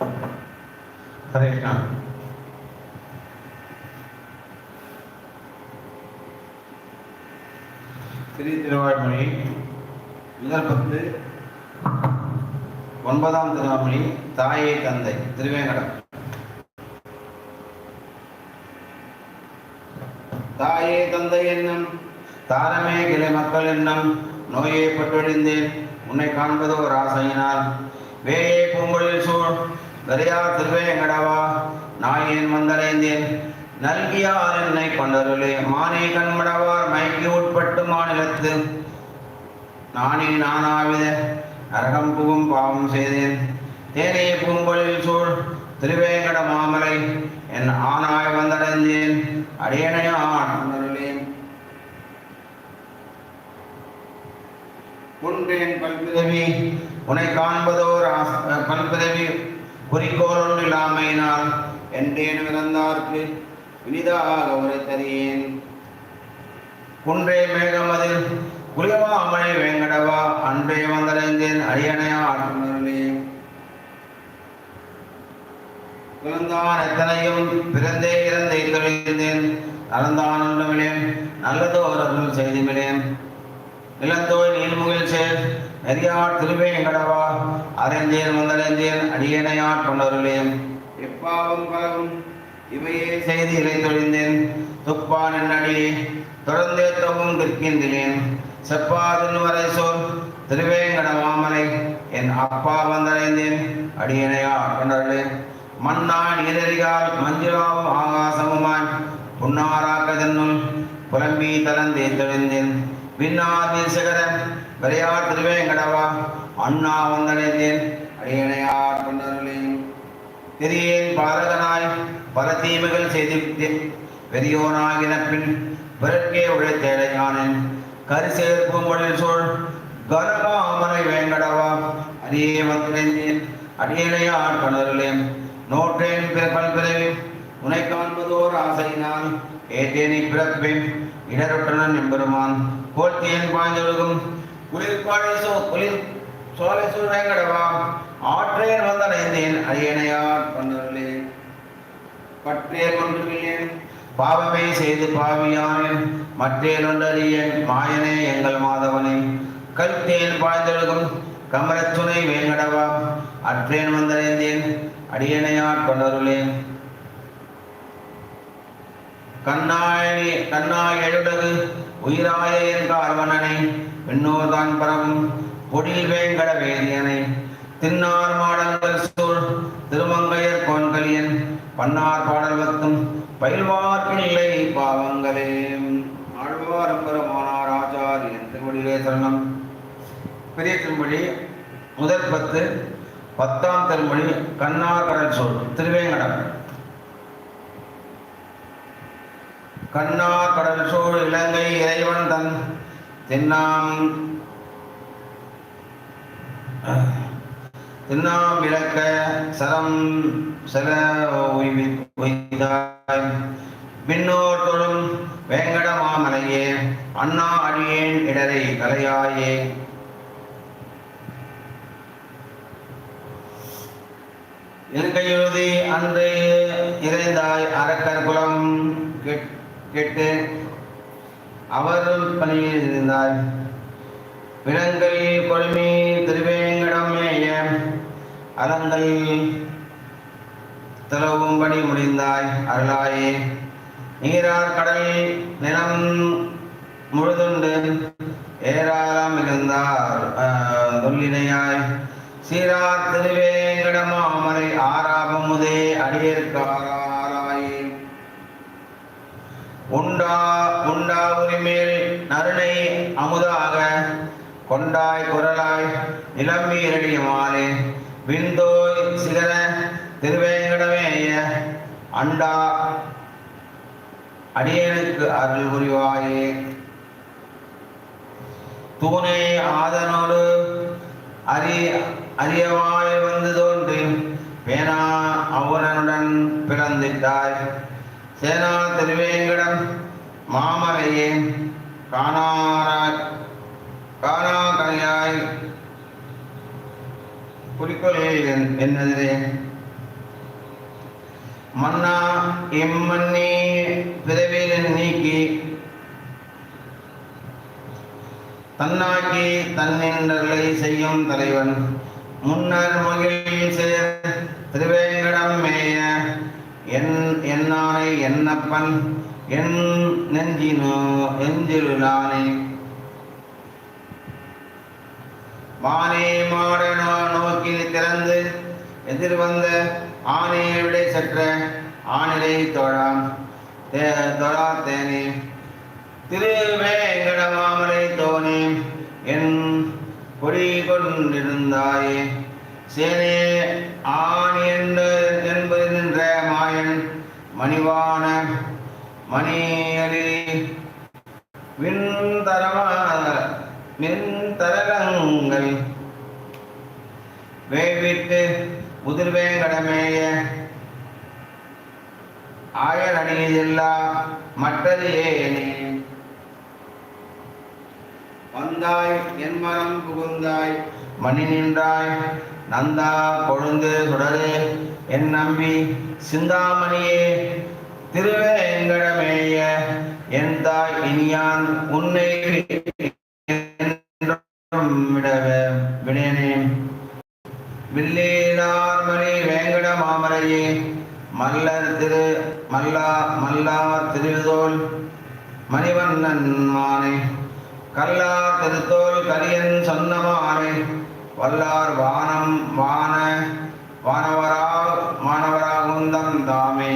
ஹரே திரு திருவாய்மொழி முதல் பத்து ஒன்பதாம் திருவாமொழி தாயே தந்தை திருவேங்கடம். தாயே தந்தை என்னும் தாரமே கிளை மக்கள் என்னும் நோயை பட்டொழிந்தேன் உன்னை காண்பது ஒரு ஆசையினால் வேயே பூங்கொழில் சூழ் நிறையா திருவேங்கடவா நாயேன் வந்தடைந்தேன் நல்கியார் என்னை கொண்டருளே. மானே கண்மடவார் மயக்கி உட்பட்டு மாநிலத்து நானே நானாவித நரகம் புகும் பாவம் செய்தேன். தேனே பூங்கொழில் சூழ் திருவேங்கட மாமலை என் ஆனாய் வந்தடைந்தேன். அடியனையான் உணருளேன் குன்றேன் பல்பிதவி உன்னை காண்பதோர் ஆச- பல்பிதவி குறிக்கோள் இல்லாமையினால் என்றேன் இறந்தார்க்கு இனிதாக உரை தரியேன் குன்றே மேகமதில் குளியமாமலை வேங்கடவா அன்றே வந்தடைந்தேன் அரியணையா ஆற்றுணர்களே பிறந்தான் எத்தனையும் பிறந்தே இறந்தே தொழிந்தேன். நடந்தான் ஒன்றுமிலேன் நல்லதோ அருள் செய்துமிலேன் நிலத்தோய் நீள்முகில் சேர் நெறியார் திருவேங்கடவா அறிந்தேன் வந்தடைந்தேன் அடியனையார் கொண்டருளேன். எப்பாவும் பலவும் இவையே செய்து இலை தொழிந்தேன் துப்பான் என்னடியே தொடர்ந்தே தொகும் கிற்கின்றேன் செப்பாதின் வரை சொல் திருவேங்கட மாமலை என் அப்பா வந்தடைந்தேன் அடியனையா கொண்டருளேன். மன்னா நீரறிகால் மஞ்சுளாவும் ஆகாசமுமான் புன்னாராக்க புன்னாராக்கதன்னுள் புலம்பி தளர்ந்தே தொழிந்தேன். விண்ணாதி சிகர திருவேங்கடவா அண்ணா வந்தடைந்தேன். அடியணையார் பண்ணருளேன் பெரியேன் பாரதனாய் பல தீமைகள் செய்து பெரியோனாகின பின் பிறக்கே உழைத்தேட ஞானன் கரிசேர் பூங்கொழில் சோழ் கனகாமரை வேங்கடவா அடியே வந்தடைந்தேன். அடியணையார் பண்ணருளேன் நோற்றேன் பிறப்பல் பிறவி உனை காண்பதோர் ஆசையினால் ஏற்றேனை பிறப்பின். இடருற்றனன் எம்பெருமான் போர்த்தியன் பாய்ந்தொழுகும் குளிர் பாடசோ குளிர் சோலை சூழ் வேங்கடவா வந்தடைந்தேன் அரியணையார் கொண்டருளே பற்றே கொன்றுமில்லேன் பாவமே செய்து பாவியானேன். மற்றேனொன்றறியேன் மாயனே எங்கள் மாதவனே. கல்தேன் பாய்ந்தொழுகும் கமரத்துணை வேங்கடவா. அற்றேன் வந்தடைந்தேன் அடியணையார் கொண்டருளேன் கண்ணாயணி கண்ணாய் எழுடது உயிராய என் வண்ணனை பின்னூர்தான் பரவும் பொடில் வேங்கட வேதியனை. தின்னார் மாடங்கள் சூழ் திருமங்கையர் கோன்கலியன் பன்னார் பாடல் வத்தும் பயில்வார் பிள்ளை பாவங்களே ஆழ்வார் பெருமானார் ஆச்சாரியன் திருவடியிலே சரணம். பெரிய திருமொழி முதல் பத்து பத்தாம் திருமொழி கண்ணார் கடல் சொல் திருவேங்கடம். கண்ணா கடல் சூழ் இலங்கை இறைவன் தன் தென்னாம் தின்னாம் விளக்க சரம் செல உய்வி உய்தாய். தொழும் வேங்கட மாமலையே அண்ணா அடியேன் இடரை கலையாயே. இலங்கையுறுதி அன்று இறைந்தாய் அரக்கர் குலம் கெட்- கேட்டு அவரும் பணியில் இருந்தார் விலங்கை கொழுமி திருவேங்கடமேய அலங்கை திரவும்படி முடிந்தாய் அருளாயே. நீரார் கடல் நிலம் முழுதுண்டு ஏராளம் இருந்தார் தொல்லினையாய். சீரார் திருவேங்கடமாமலை ஆறாபமுதே அடியேற்காரா. உண்டா உண்டா உரிமேல் நருணை அமுதாக கொண்டாய் குரலாய் நிலம்பீரடியமாலே விந்தோய் சிகர திருவேங்கடமேய அண்டா அடியனுக்கு அருள் புரிவாயே. தூணே ஆதனோடு அரி அரியவாய் வந்து தோன்றி பேனா அவுணனுடன் பிறந்திட்டாய். சேனா திருவேங்கடம் மாமரையே காணாராய் காணா கனியாய் குறிக்கோளே மன்னா எம்மன்னே பிறவியில் நீக்கி தன்னாக்கி தன்னின்றலை செய்யும் தலைவன். முன்னர் முகில் சேர் திருவேங்கடம் மே என் என்னானை என்னப்பன்? என் நெஞ்சினோ எஞ்சிருளானே வானே மாடனோ நோக்கி திறந்து எதிர்வந்த ஆனையை விடை சற்ற ஆணிலை தோழாம். தொழா தேனே. திருவேங்கடமாமலை தோனே. என் கொடி கொண்டிருந்தாயே. சேனே ஆ மணிவான மணியலி விண்தரமா மின்தரகங்கள் வேவிட்டு முதிர்வேங்கடமேய ஆயர் மற்றது ஏனே வந்தாய் என் புகுந்தாய். மணி நின்றாய் நந்தா கொழுந்து சுடரே என் நம்பி சிந்தாமணியே திருவேங்கடமேய என் தாய் இனியான் உன்னை என்றும் விடவே விடேனே. வில்லேனார்மணி வேங்கட மாமரையே மல்லர் திரு மல்லா மல்லா திருதோல் மணிவண்ணன் மானே. கல்லா திருத்தோல் கலியன் சொன்னமானே வல்லார் வானம் வான வானவரா மாணவராகுந்தம் தாமே.